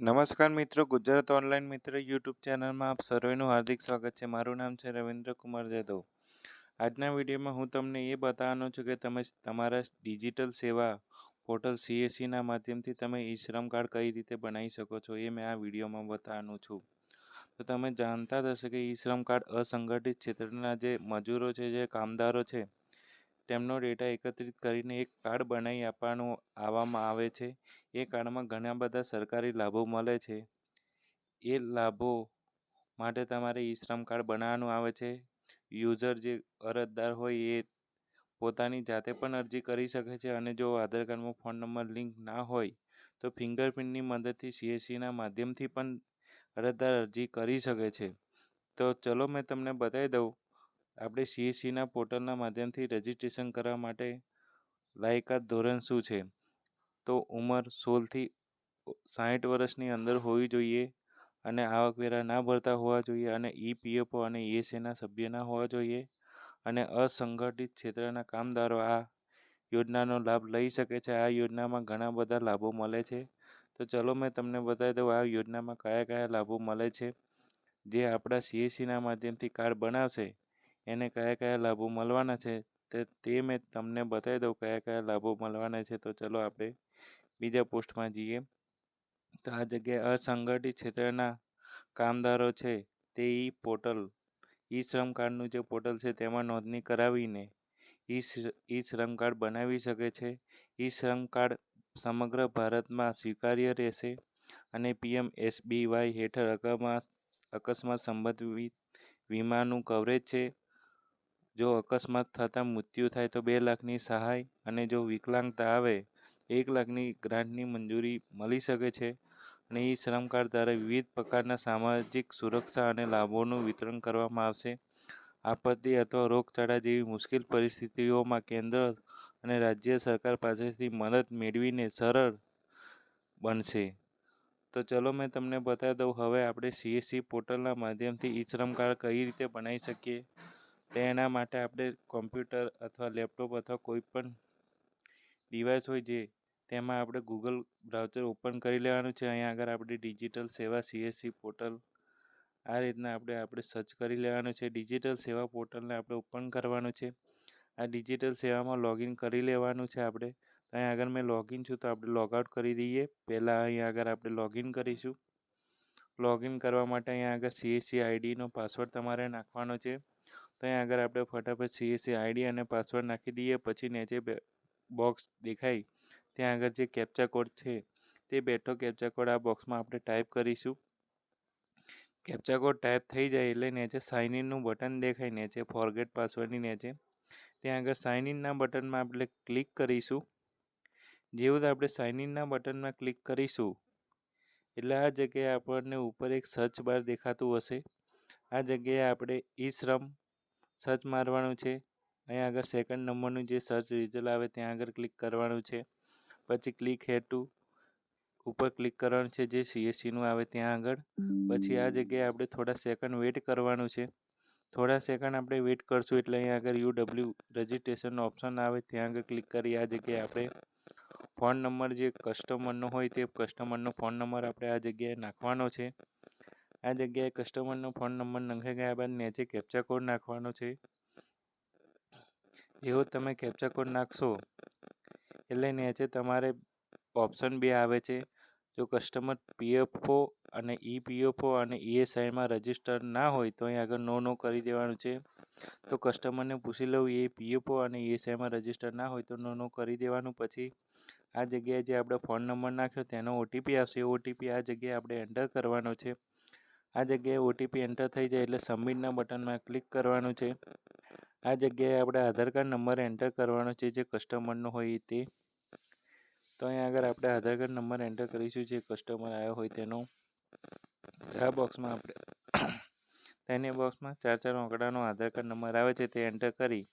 નમસ્કાર મિત્રો, ગુજરાત ઓનલાઈન મિત્ર યુટ્યુબ ચેનલમાં આપ સર્વેનું હાર્દિક સ્વાગત છે. મારું નામ છે રવિન્દ્ર કુમાર જાદવ આજના વિડીયોમાં હું તમને એ બતાવવાનો છું કે તમે તમારા ડિજિટલ સેવા પોર્ટલ સીએસસીના માધ્યમથી તમે ઈ શ્રમ કાર્ડ કઈ રીતે બનાવી શકો છો એ મેં આ વિડીયોમાં બતાવવાનું છું. તો તમે જાણતા જ હશે કે ઈ શ્રમ કાર્ડ અસંગઠિત ક્ષેત્રના જે મજૂરો છે, જે કામદારો છે તેમનો ડેટા એકત્રિત કરીને એક કાર્ડ બનાવી આપવાનું આવવામાં આવે છે. એ કાર્ડમાં ઘણા બધા સરકારી લાભો મળે છે. એ લાભો માટે તમારે ઈ શ્રમ કાર્ડ બનાવવાનું આવે છે. યુઝર જે અરજદાર હોય એ પોતાની જાતે પણ અરજી કરી શકે છે અને જો આધાર કાર્ડમાં ફોન નંબર લિંક ના હોય તો ફિંગરપ્રિન્ટની મદદથી સીએસસીના માધ્યમથી પણ અરજદાર અરજી કરી શકે છે. તો ચલો મેં તમને બતાવી દઉં આપણે સીએસસીના પોર્ટલના માધ્યમથી રજિસ્ટ્રેશન કરવા માટે લાયકાત ધોરણ શું છે? તો ઉંમર સોળથી સાઠ વર્ષની અંદર હોવી જોઈએ અને આવકવેરા ના ભરતા હોવા જોઈએ અને ઈપીએફઓ અને ઈએસએના સભ્ય ના હોવા જોઈએ અને અસંગઠિત ક્ષેત્રના કામદારો આ યોજનાનો લાભ લઈ શકે છે. આ યોજનામાં ઘણા બધા લાભો મળે છે. તો ચલો મેં તમને બતાવી દઉં આ યોજનામાં કયા કયા લાભો મળે છે. જે આપણા સીએસસીના માધ્યમથી કાર્ડ બનાવશે. એને કયા કયા લાભો મળવાના છે તે તે મેં તમને બતાવી દઉં કયા કયા લાભો મળવાના છે. તો ચલો આપણે બીજા પોસ્ટમાં જઈએ. તો આ જગ્યાએ અસંગઠિત ક્ષેત્રના કામદારો છે તે ઈ પોર્ટલ, ઈ શ્રમ કાર્ડનું જે પોર્ટલ છે તેમાં નોંધણી કરાવીને ઈ શ્રમ કાર્ડ બનાવી શકે છે. ઈ શ્રમ કાર્ડ સમગ્ર ભારતમાં સ્વીકાર્ય રહેશે અને પીએમ એસબીવાય હેઠળ અકસ્માત અકસ્માત સંબંધિત વીમાનું કવરેજ છે. જો અકસ્માત થતાં મૃત્યુ થાય તો બે લાખની સહાય અને જો વિકલાંગતા આવે, એક લાખની ગ્રાન્ટની મંજૂરી મળી શકે છે. અને ઈ શ્રમ કાર્ડ દ્વારા વિવિધ પ્રકારના સામાજિક સુરક્ષા અને લાભોનું વિતરણ કરવામાં આવશે. આપત્તિ અથવા રોગચાળા જેવી મુશ્કેલ પરિસ્થિતિઓમાં કેન્દ્ર અને રાજ્ય સરકાર પાસેથી મદદ મેળવીને સરળ બનશે. તો ચલો મેં તમને બતાવી દઉં, હવે આપણે સીએસસી પોર્ટલના માધ્યમથી ઈ શ્રમ કાર્ડ કઈ રીતે બનાવી શકીએ? તેના માટે આપણે કોમ્પ્યુટર અથવા લેપટોપ અથવા કોઈ પણ ડિવાઇસ હોય જે, તેમાં આપણે ગૂગલ બ્રાઉઝર ઓપન કરી લેવાનું છે. અહીંયા આગળ આપણે ડિજિટલ સેવા સીએસસી પોર્ટલ આ રીતના આપણે આપણે સર્ચ કરી લેવાનું છે. ડિજિટલ સેવા પોર્ટલને આપણે ઓપન કરવાનું છે. આ ડિજિટલ સેવામાં લોગિન કરી લેવાનું છે આપણે. અહીંયા આગળ મેં લોગિન છું તો આપણે લોગઆઉટ કરી દઈએ. પહેલાં અહીંયા આગળ આપણે લોગિન કરીશું. લોગિન કરવા માટે અહીંયા આગળ સીએસસી આઈડીનો પાસવર્ડ તમારે નાખવાનો છે. તો અહીંયા આગળ આપણે ફટાફટ સીએસસી આઈડી અને પાસવર્ડ નાખી દઈએ. પછી નીચે બોક્સ દેખાય. ત્યાં આગળ જે કેપ્ચા કોડ છે, તે બેઠો કેપ્ચા કોડ આ બોક્સમાં આપણે ટાઈપ કરીશું. કેપ્ચા કોડ ટાઈપ થઈ જાય એટલે નીચે સાઇન ઇનનું બટન દેખાય. નીચે ફોરગેટ પાસવર્ડની નીચે. ત્યાં આગળ સાઇન ઇનના બટનમાં આપણે ક્લિક કરીશું. જેવું આપણે સાઇન ઇનના બટનમાં ક્લિક કરીશું, એટલે આ જગ્યાએ આપણને ઉપર એક સર્ચ બાર દેખાતું હશે. આ જગ્યાએ આપણે ઈ શ્રમ સર્ચ મારવાનું છે. અહીંયા આગળ સેકન્ડ નંબરનું જે સર્ચ રિઝલ્ટ આવે ત્યાં આગળ ક્લિક કરવાનું છે. પછી ક્લિક હેટુ ઉપર ક્લિક કરવાનું છે જે સીએસસીનું આવે ત્યાં આગળ. પછી આ જગ્યાએ આપણે થોડા સેકન્ડ વેઇટ કરવાનું છે. થોડા સેકન્ડ આપણે વેઇટ કરશું એટલે અહીંયા આગળ યુ ડબલ્યુ રજિસ્ટ્રેશનનો ઓપ્શન આવે ત્યાં આગળ ક્લિક કરી આ જગ્યાએ આપણે ફોન નંબર જે કસ્ટમરનો હોય તે કસ્ટમરનો ફોન નંબર આપણે આ જગ્યાએ નાખવાનો છે. આ જગ્યાએ કસ્ટમરનો ફોન નંબર નંખાઈ ગયા બાદ નીચે કેપ્ચા કોડ નાખવાનો છે. જેવો તમે કેપ્ચા કોડ નાખશો, એટલે નીચે તમારે ઓપ્શન બે આવે છે. જો કસ્ટમર પીએફઓ અને ઈપીએફઓ અને ઈએસઆઈમાં રજિસ્ટર ના હોય તો અહીં આગળ નો નો કરી દેવાનું છે. તો કસ્ટમરને પૂછી લઉં, એ પીએફઓ અને ઈએસઆઈમાં રજિસ્ટર ના હોય તો નો નો કરી દેવાનું. પછી આ જગ્યાએ જે આપણે ફોન નંબર નાખ્યો તેનો ઓટીપી આવશે. ઓટીપી આ જગ્યાએ આપણે એન્ટર કરવાનો છે. આ જગ્યાએ ઓટીપી એન્ટર થઈ જાય એટલે સબમિટના બટનમાં ક્લિક કરવાનું છે. આ જગ્યાએ આપણે આધાર કાર્ડ નંબર એન્ટર કરવાનો છે, જે કસ્ટમરનો હોય તે. તો અહીંયા આગળ આપણે આધાર કાર્ડ નંબર એન્ટર કરીશું, જે કસ્ટમર આવ્યો હોય તેનો. આ બોક્સમાં આપણે તેની બોક્સમાં ચાર ચાર આંકડાનો આધાર કાર્ડ નંબર આવે છે તે એન્ટર કરી.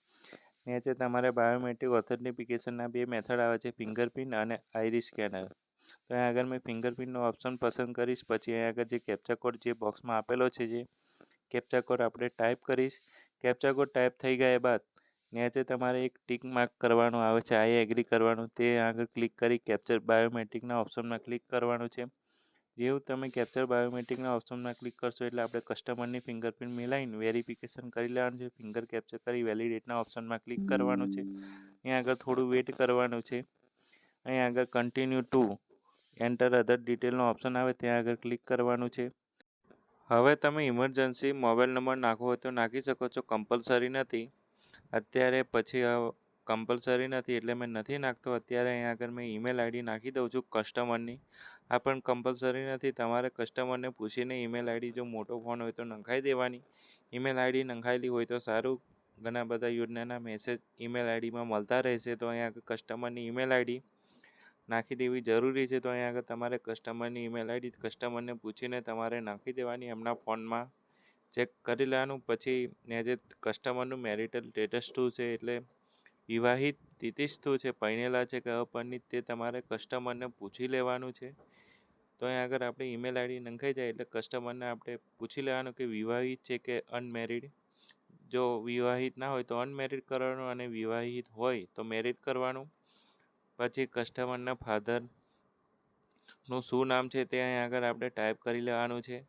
નીચે તમારે બાયોમેટ્રિક ઓથેન્ટિફિકેશનના બે મેથડ આવે છે ફિંગરપ્રિન્ટ અને આઈરી સ્કેનર તો અહીંયા આગળ મેં ફિંગરપ્રિન્ટનો ઓપ્શન પસંદ કરીશ. પછી અહીંયા આગળ જે કેપ્ચા કોડ જે બોક્સમાં આપેલો છે જે કેપ્ચા કોડ આપણે ટાઈપ કરીશ. કેપ્ચા કોડ ટાઈપ થઈ ગયા બાદ નીચે તમારે એક ટીક માર્ક કરવાનું આવે છે. આઈ એગ્રી કરવાનું. તે આગળ ક્લિક કરી કેપ્ચર બાયોમેટ્રિકના ઓપ્શનમાં ક્લિક કરવાનું છે. જેવું તમે કેપ્ચર બાયોમેટ્રિકના ઓપ્શનમાં ક્લિક કરશો એટલે આપણે કસ્ટમરની ફિંગરપ્રિન્ટ મિલાવીને વેરિફિકેશન કરી લેવાનું છે. ફિંગર કેપ્ચર કરી વેલિડેટના ઓપ્શનમાં ક્લિક કરવાનું છે. અહીંયા આગળ થોડું વેટ કરવાનું છે. અહીંયા આગળ કન્ટિન્યુ ટુ એન્ટર અધર ડિટેલનો ઓપ્શન આવે, ત્યાં આગળ ક્લિક કરવાનું છે. હવે તમે ઇમરજન્સી મોબાઈલ નંબર નાખવો હોય તો નાખી શકો છો કમ્પલસરી નથી. અત્યારે પછી કમ્પલસરી નથી એટલે મેં નથી નાખતો, અત્યારે અહીંયા આગળ મેં ઈમેલ આઈડી નાખી દઉં છું કસ્ટમરની આ પણ કમ્પલસરી નથી, તમારે કસ્ટમરને પૂછીને ઈમેલ આઈડી જો મોટો ફોન હોય તો નંખાઈ દેવાની. ઈમેલ આઈડી નંખાયેલી હોય તો સારું, ઘણા બધા યોજનાના મેસેજ ઈમેલ આઈડીમાં મળતા રહેશે તો અહીંયા કસ્ટમરની ઈમેલ આઈડી નાખી દેવી જરૂરી છે. તો અહીંયા આગળ તમારે કસ્ટમરની ઈમેલ આઈડી કસ્ટમરને પૂછીને તમારે નાખી દેવાની. એમના ફોનમાં ચેક કરી લેવાનું. પછી ને જે કસ્ટમરનું મેરિટલ સ્ટેટસ શું છે એટલે વિવાહિત તિતિશ શું છે, પરણેલા છે કે અપરિણિત તે તમારે કસ્ટમરને પૂછી લેવાનું છે. તો અહીંયા આગળ આપણે ઈમેલ આઈડી નંખાઈ જાય એટલે કસ્ટમરને આપણે પૂછી લેવાનું કે વિવાહિત છે કે અનમેરિડ જો વિવાહિત ના હોય તો અનમેરિડ કરવાનું અને વિવાહિત હોય તો મેરિડ કરવાનું. પછી કસ્ટમરના ફાધરનું શું નામ છે તે અહીં આગળ આપણે ટાઈપ કરી લેવાનું છે.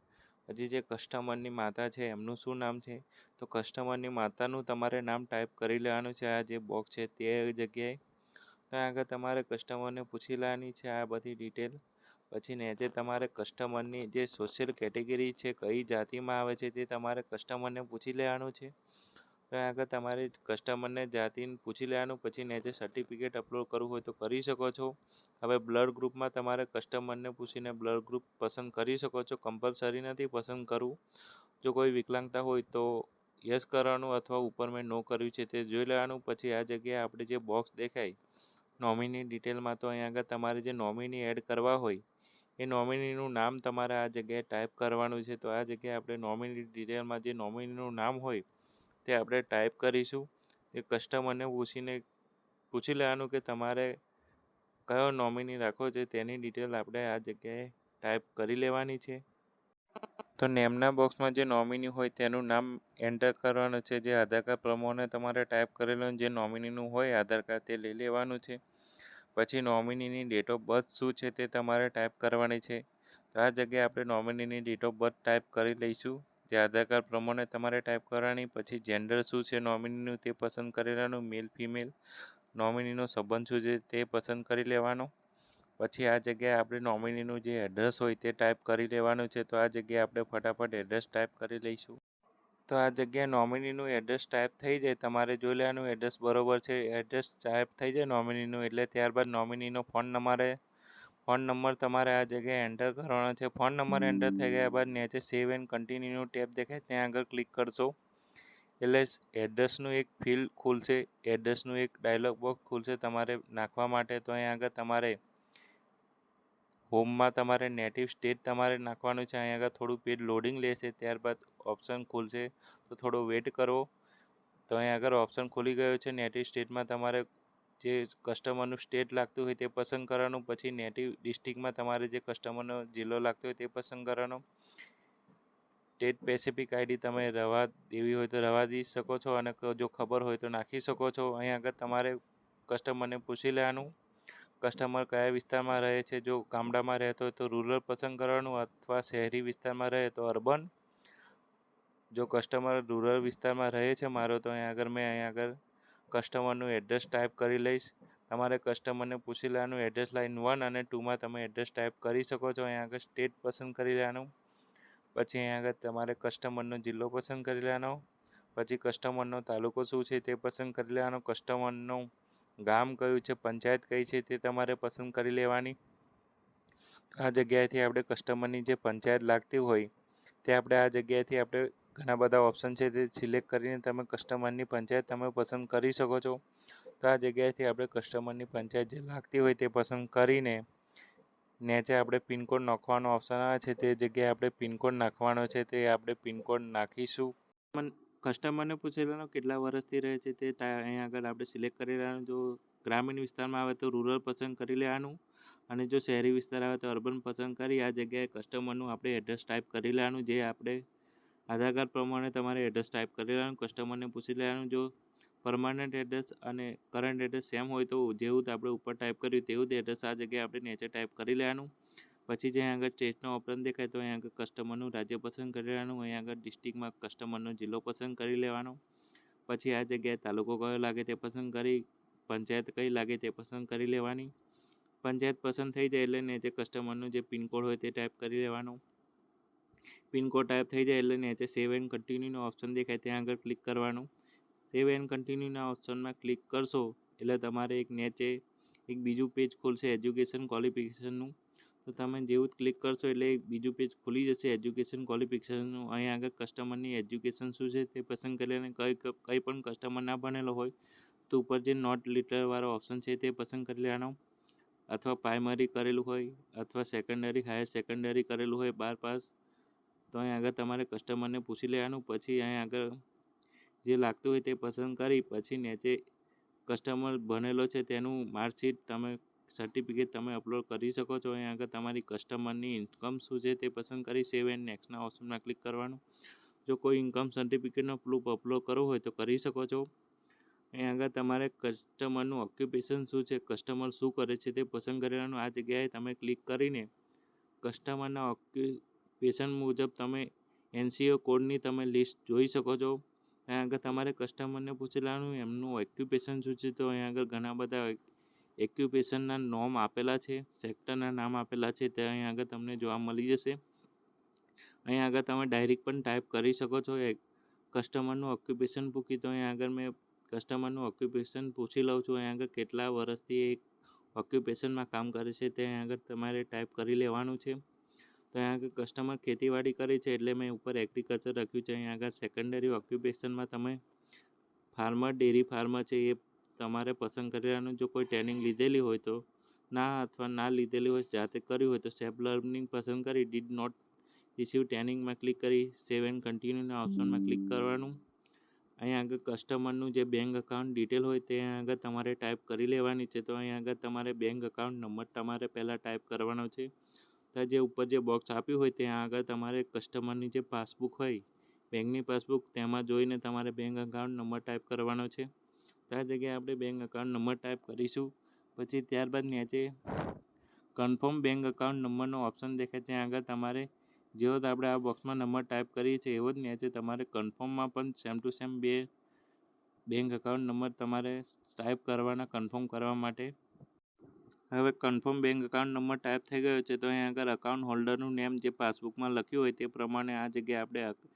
પછી જે કસ્ટમરની માતા છે, એમનું શું નામ છે? તો કસ્ટમરની માતાનું તમારે નામ ટાઈપ કરી લેવાનું છે. આ જે બોક્સ છે તે જગ્યાએ. ત્યાં આગળ તમારે કસ્ટમરને પૂછી લેવાની છે આ બધી ડિટેલ પછી નીચે તમારે કસ્ટમરની જે સોશિયલ કેટેગરી છે, કઈ જાતિમાં આવે છે તે તમારે કસ્ટમરને પૂછી લેવાનું છે. તો આગળ તમારે કસ્ટમરને જાતિને પૂછી લેવાનું, પછી નીચે સર્ટિફિકેટ અપલોડ કરવું હોય તો કરી શકો છો. હવે બ્લડ ગ્રુપમાં તમારે કસ્ટમરને પૂછીને બ્લડ ગ્રુપ પસંદ કરી શકો છો. કમ્પલસરી નથી પસંદ કરવું. જો કોઈ વિકલાંગતા હોય તો યસ કરવાનું અથવા ઉપર મેં નો કર્યું છે તે જોઈ લેવાનું. પછી આ જગ્યાએ આપણે જે બોક્સ દેખાય નોમિની ડિટેલમાં તો અહીંયા આગળ તમારે જે નોમિની એડ કરવા હોય, એ નોમિનીનું નામ તમારે આ જગ્યાએ ટાઈપ કરવાનું છે. તો આ જગ્યાએ આપણે નોમિની ડિટેલમાં જે નોમિનીનું નામ હોય તે આપણે ટાઈપ કરીશું, એ કસ્ટમરને પૂછીને, પૂછી લેવાનું કે તમારે કયો નોમિની રાખવો છે, તેની ડિટેલ આપણે આ જગ્યાએ ટાઈપ કરી લેવાની છે. તો નેમના બોક્સમાં જે નોમિની હોય, તેનું નામ એન્ટર કરવાનું છે. જે આધાર કાર્ડ પ્રમાણે તમારે ટાઈપ કરેલું જે નોમિનીનું હોય, આધાર કાર્ડ તે લઈ લેવાનું છે. પછી નોમિનીની ડેટ ઓફ બર્થ શું છે, તે તમારે ટાઈપ કરવાની છે. તો આ જગ્યાએ આપણે નોમિનીની ડેટ ઓફ બર્થ ટાઈપ કરી લઈશું. જે આધાર કાર્ડ પ્રમાણે તમારે ટાઈપ કરવાની, પછી જેન્ડર શું છે નોમિનીનું તે પસંદ કરી લેવાનું મેલ ફિમેલ નોમિનીનો સંબંધ શું છે તે પસંદ કરી લેવાનો. પછી આ જગ્યાએ આપણે નોમિનીનું જે એડ્રેસ હોય તે ટાઈપ કરી લેવાનું છે, તો આ જગ્યાએ આપણે ફટાફટ એડ્રેસ ટાઈપ કરી લઈશું. તો આ જગ્યાએ નોમિનીનું એડ્રેસ ટાઈપ થઈ જાય, તમારે જોઈ લેવાનું એડ્રેસ બરોબર છે એડ્રેસ ટાઈપ થઈ જાય નોમિનીનું એટલે ત્યારબાદ નોમિનીનો ફોન નંબરે ફોન નંબર તમારે આ જગ્યાએ એન્ટર કરવાનો છે. ફોન નંબર એન્ટર થઈ ગયા બાદ નીચે સેવ એન્ડ કન્ટિન્યુનું ટેપ દેખાય. ત્યાં આગળ ક્લિક કરશો. એટલે એડ્રેસનું એક ફિલ ખુલશે. એડ્રેસનું એક ડાયલોગ બોક્સ ખુલશે તમારે નાખવા માટે. તો અહીં આગળ તમારે હોમમાં તમારે નેટિવ સ્ટેટ તમારે નાખવાનું છે. અહીં આગળ થોડું પેજ લોડિંગ લેશે. ત્યારબાદ ઓપ્શન ખુલશે. તો થોડો વેટ કરો. તો અહીં આગળ ઓપ્શન ખુલી ગયો છે. નેટિવ સ્ટેટમાં તમારે જે કસ્ટમરનું સ્ટેટ લાગતું હોય તે પસંદ કરવાનું, પછી નેટિવ ડિસ્ટ્રિક્ટમાં તમારે જે કસ્ટમરનો જિલ્લો લાગતો હોય તે પસંદ કરવાનો. સ્ટેટ સ્પેસિફિક આઈડી તમે રવા દેવી હોય તો રવા દઈ શકો છો અને જો ખબર હોય તો નાખી શકો છો. અહીં આગળ તમારે કસ્ટમરને પૂછી લેવાનું. કસ્ટમર કયા વિસ્તારમાં રહે છે? જો ગામડામાં રહેતો હોય તો રૂરલ પસંદ કરવાનું અથવા શહેરી વિસ્તારમાં રહે તો અર્બન જો કસ્ટમર રૂરલ વિસ્તારમાં રહે છે મારો તો અહીં આગળ મેં, અહીં આગળ કસ્ટમરનું એડ્રેસ ટાઈપ કરી લઈશ. તમારે કસ્ટમરને પૂછી લેવાનું એડ્રેસ લાઇન વન અને ટુમાં તમે એડ્રેસ ટાઈપ કરી શકો છો. અહીં આગળ સ્ટેટ પસંદ કરી લેવાનું. પછી અહીંયા આગળ તમારે કસ્ટમરનો જિલ્લો પસંદ કરી લેવાનો. પછી કસ્ટમરનો તાલુકો શું છે તે પસંદ કરી લેવાનો. કસ્ટમરનું ગામ કયું છે, પંચાયત કઈ છે તે તમારે પસંદ કરી લેવાની. આ જગ્યાએથી આપણે કસ્ટમરની જે પંચાયત લાગતી હોય, તે આપણે આ જગ્યાએથી આપણે ઘણા બધા ઓપ્શન છે તે સિલેક્ટ કરીને તમે કસ્ટમરની પંચાયત તમે પસંદ કરી શકો છો. તો આ જગ્યાએથી આપણે કસ્ટમરની પંચાયત જે લાગતી હોય તે પસંદ કરીને નીચે આપણે પિનકોડ નાખવાનો ઓપ્શન આવે છે. તે જગ્યાએ આપણે પિનકોડ નાખવાનો છે. તે આપણે પિનકોડ નાખીશું. કસ્ટમરને પૂછેલાનો કેટલા વર્ષથી રહે છે તે અહીંયા આગળ આપણે સિલેક્ટ કરી લેવાનું. જો ગ્રામીણ વિસ્તારમાં આવે તો રૂરલ પસંદ કરી લેવાનું અને જો શહેરી વિસ્તાર આવે તો અર્બન પસંદ કરી. આ જગ્યાએ કસ્ટમરનું આપણે એડ્રેસ ટાઈપ કરી લેવાનું. જે આપણે આધાર કાર્ડ પ્રમાણે તમારે એડ્રેસ ટાઈપ કરી લેવાનું કસ્ટમરને પૂછી લેવાનું. જો પરમાનન્ટ એડ્રેસ અને કરંટ એડ્રેસ સેમ હોય તો જેવું આપણે ઉપર ટાઈપ કર્યું તેવું જ એડ્રેસ આ જગ્યાએ આપણે નીચે ટાઈપ કરી લેવાનું. પછી જ્યાં આગળ સ્ટેટનો ઓપ્શન દેખાય તો અહીં આગળ કસ્ટમરનું રાજ્ય પસંદ કરી લેવાનું. અહીંયા આગળ ડિસ્ટ્રિક્ટમાં કસ્ટમરનો જિલ્લો પસંદ કરી લેવાનો. પછી આ જગ્યાએ તાલુકો કયો લાગે તે પસંદ કરી, પંચાયત કઈ લાગે તે પસંદ કરી લેવાની. પંચાયત પસંદ થઈ જાય એટલે નીચે કસ્ટમરનું જે પિનકોડ હોય તે ટાઈપ કરી લેવાનો. પિનકોડ ટાઈપ થઈ જાય એટલે નીચે સેવ એન્ડ કન્ટિન્યુનો ઓપ્શન દેખાય. ત્યાં આગળ ક્લિક કરવાનું. સેવ એન્ડ કન્ટિન્યુના ઓપ્શનમાં ક્લિક કરશો એટલે તમારે એક નીચે એક બીજું પેજ ખોલશે, એજ્યુકેશન ક્વોલિફિકેશનનું તો તમે જેવું જ ક્લિક કરશો એટલે બીજું પેજ ખુલી જશે, એજ્યુકેશન ક્વોલિફિકેશનનું અહીં આગળ કસ્ટમરની એજ્યુકેશન શું છે તે પસંદ કરી અને કઈ કંઈ પણ કસ્ટમર ના ભણેલો હોય તો ઉપર જે નોટ લીટરવાળો ઓપ્શન છે તે પસંદ કરી લેવાનો. અથવા પ્રાઇમરી કરેલું હોય, અથવા સેકન્ડરી હાયર સેકન્ડરી કરેલું હોય બાર પાસ તો અહીં આગળ તમારે કસ્ટમરને પૂછી લેવાનું, પછી અહીં આગળ જે લાગતું હોય તે પસંદ કરી, પછી નીચે કસ્ટમર ભણેલો છે તેનું માર્કશીટ તમે સર્ટિફિકેટ તમે અપલોડ કરી શકો છો. અહીં આગળ તમારી કસ્ટમરની ઇન્કમ શું છે તે પસંદ કરી સેવ એન્ડ નેક્સ્ટના ઓપ્શનમાં ક્લિક કરવાનું. જો કોઈ ઇન્કમ સર્ટિફિકેટનો પ્રૂફ અપલોડ કરવો હોય તો કરી શકો છો. અહીં આગળ તમારે કસ્ટમરનું ઓક્યુપેશન શું છે કસ્ટમર શું કરે છે તે પસંદ કરવાનું આ જગ્યાએ તમે ક્લિક કરીને કસ્ટમરના ઓક્યુપેશન મુજબ તમે એનસીઓ કોડની તમે લિસ્ટ જોઈ શકો છો. અહીં આગળ તમારે કસ્ટમરને પૂછી લેવાનું, એમનું ઓક્યુપેશન શું છે? તો અહીં આગળ ઘણા બધા એક્યુપેશનના નોમ આપેલા છે સેક્ટરના નામ આપેલા છે, તે અહીં આગળ તમને જોવા મળી જશે. અહીં આગળ તમે ડાયરેક્ટ પણ ટાઈપ કરી શકો છો. કસ્ટમરનું ઓક્યુપેશન પૂકી તો અહીં આગળ મેં કસ્ટમરનું ઓક્યુપેશન પૂછી લઉં છું. અહીં આગળ કેટલા વર્ષથી એક ઓક્યુપેશનમાં કામ કરે છે, તે અહીં આગળ તમારે ટાઈપ કરી લેવાનું છે. તો અહીંયા આગળ કસ્ટમર ખેતીવાડી કરે છે એટલે મેં ઉપર એગ્રીકલ્ચર રાખ્યું છે. અહીંયા આગળ સેકન્ડરી ઓક્યુપેશનમાં તમે ફાર્મર ડેરી ફાર્મર છે એ તમારે પસંદ કરવાનું. જો કોઈ ટ્રેનિંગ લીધેલી હોય તો, ના અથવા ના લીધેલી હોય જાતે કર્યું હોય તો સેફ લર્નિંગ પસંદ કરી ડીડ નોટ રિસીવ ટ્રેનિંગમાં ક્લિક કરી સેવ એન્ડ કન્ટિન્યુના ઓપ્શનમાં ક્લિક કરવાનું. અહીંયા આગળ કસ્ટમરનું જે બેંક અકાઉન્ટ ડિટેલ હોય તે આગળ તમારે ટાઈપ કરી લેવાની છે. તો અહીંયા આગળ તમારે બેંક અકાઉન્ટ નંબર તમારે પહેલાં ટાઈપ કરવાનો છે. તો જે ઉપર જે બોક્સ આપ્યું હોય ત્યાં આગળ તમારે કસ્ટમરની જે પાસબુક હોય બેંકની પાસબુક તેમાં જોઈને તમારે બેંક અકાઉન્ટ નંબર ટાઈપ કરવાનો છે. ત્યાં જગ્યાએ આપણે બેંક અકાઉન્ટ નંબર ટાઈપ કરીશું. પછી ત્યારબાદ નીચે કન્ફર્મ બેંક અકાઉન્ટ નંબરનો ઓપ્શન દેખાય. ત્યાં આગળ તમારે જેવો આપણે આ બોક્સમાં નંબર ટાઈપ કરીએ છીએ, એવો જ નીચે તમારે કન્ફર્મમાં પણ સેમ ટુ સેમ બે બેંક અકાઉન્ટ નંબર તમારે ટાઈપ કરવાના કન્ફર્મ કરવા માટે. હવે confirm bank account number type થઈ ગયો છે, તો અહીં આગળ અકાઉન્ટ હોલ્ડરનું નેમ જે પાસબુકમાં લખ્યું હોય તે પ્રમાણે આ જગ્યાએ આપણે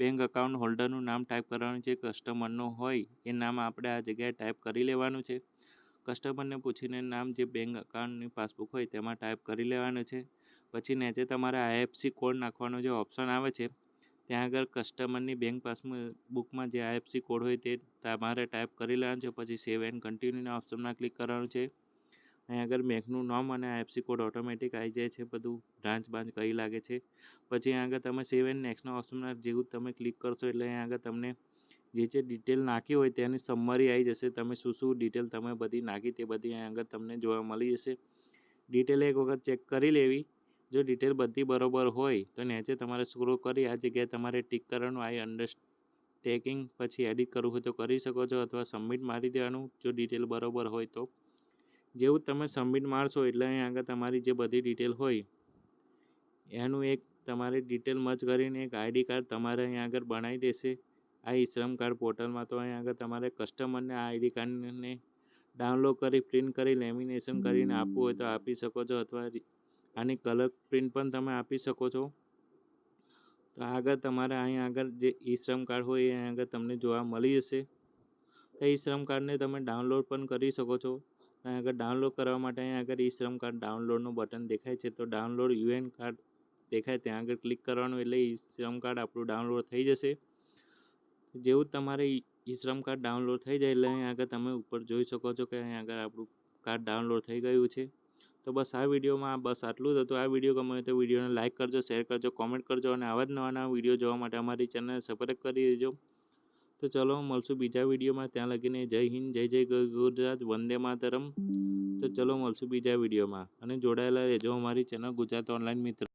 બેંક અકાઉન્ટ હોલ્ડરનું નામ ટાઈપ કરવાનું છે કસ્ટમરનું હોય એ નામ આપણે આ જગ્યાએ ટાઈપ કરી લેવાનું છે. કસ્ટમરને પૂછીને નામ જે બેંક અકાઉન્ટની પાસબુક હોય તેમાં ટાઈપ કરી લેવાનું છે. પછી નીચે તમારે આઈએફસી કોડ નાખવાનો જે ઓપ્શન આવે છે, ત્યાં આગળ કસ્ટમરની બેંક પાસબુકમાં જે આઈએફસી કોડ હોય તે તમારે ટાઈપ કરી લેવાનું છે, પછી સેવ એન્ડ કન્ટિન્યુના ઓપ્શનમાં ક્લિક કરવાનું છે. અહીં આગળ બેંકનું નામ અને આઈએફસી કોડ ઓટોમેટિક આવી જાય છે, બધું બ્રાન્ચ બ્રાન્ચ કઈ લાગે છે. પછી અહીં આગળ તમે સેવ એન્ડ નેક્સ્ટના ઓપ્શનમાં જેવું તમે ક્લિક કરશો એટલે અહીં આગળ તમને જે જે ડિટેલ નાખી હોય તેની સમરી આવી જશે. તમે શું શું ડિટેલ તમે બધી નાખી તે બધી અહીં આગળ તમને જોવા મળી જશે. ડિટેલ એક વખત ચેક કરી લેવી. જો ડિટેલ બધી બરોબર હોય તો નીચે તમારે સ્ક્રોલ કરી આ જગ્યાએ તમારે ટીક કરવાનું આઈ અન્ડરસ્ટેકિંગ પછી એડિટ કરવું હોય તો કરી શકો છો અથવા સબમિટ મારી દેવાનું. જો ડિટેલ બરોબર હોય તો. જેવું તમે સબમિટ મારશો એટલે અહીં આગળ તમારી જે બધી ડિટેલ હોય, એનું એક તમારે ડિટેલ મચ કરીને એક આઈડી કાર્ડ તમારે અહીં આગળ બનાવી દેશે. આ ઈશ્રમ કાર્ડ પોર્ટલમાં તો અહીં આગળ તમારે કસ્ટમરને આ આઈડી કાર્ડને ડાઉનલોડ કરી પ્રિન્ટ કરી લેમિનેશન કરીને આપવું હોય તો આપી શકો છો અથવા આની કલર પ્રિન્ટ પણ તમે આપી શકો છો. તો આગળ તમારે અહીં આગળ જે ઈ શ્રમ કાર્ડ હોય એ આગળ તમને જોવા મળી જશે. તો ઈ શ્રમ કાર્ડને તમે ડાઉનલોડ પણ કરી શકો છો. અહીં આગળ ડાઉનલોડ કરવા માટે અહીં આગળ ઈ શ્રમ કાર્ડ ડાઉનલોડનું બટન દેખાય છે. તો ડાઉનલોડ યુએન કાર્ડ દેખાય. ત્યાં આગળ ક્લિક કરવાનું એટલે ઈ શ્રમ કાર્ડ આપણું ડાઉનલોડ થઈ જશે. જેવું તમારે ઈ શ્રમ કાર્ડ ડાઉનલોડ થઈ જાય એટલે અહીં આગળ તમે ઉપર જોઈ શકો છો કે અહીં આગળ આપણું કાર્ડ ડાઉનલોડ થઈ ગયું છે. તો બસ આ વિડીયોમાં બસ આટલું જ હતું. આ વીડિયો ગમે તો વિડીયોને લાઇક કરજો શેર કરજો કોમેન્ટ કરજો અને આવા જ નવા નવા વીડિયો જોવા માટે અમારી ચેનલને સબસ્ક્રાઈબ કરી દેજો. તો ચલો મળશું બીજા વિડીયોમાં. ત્યાં લગીને જય હિન્દ, જય જય ગુજરાત, વંદે માતરમ. તો ચલો મળશું બીજા વિડીયોમાં. અને જોડાયેલા રહેજો અમારી ચેનલ ગુજરાત ઓનલાઈન મિત્ર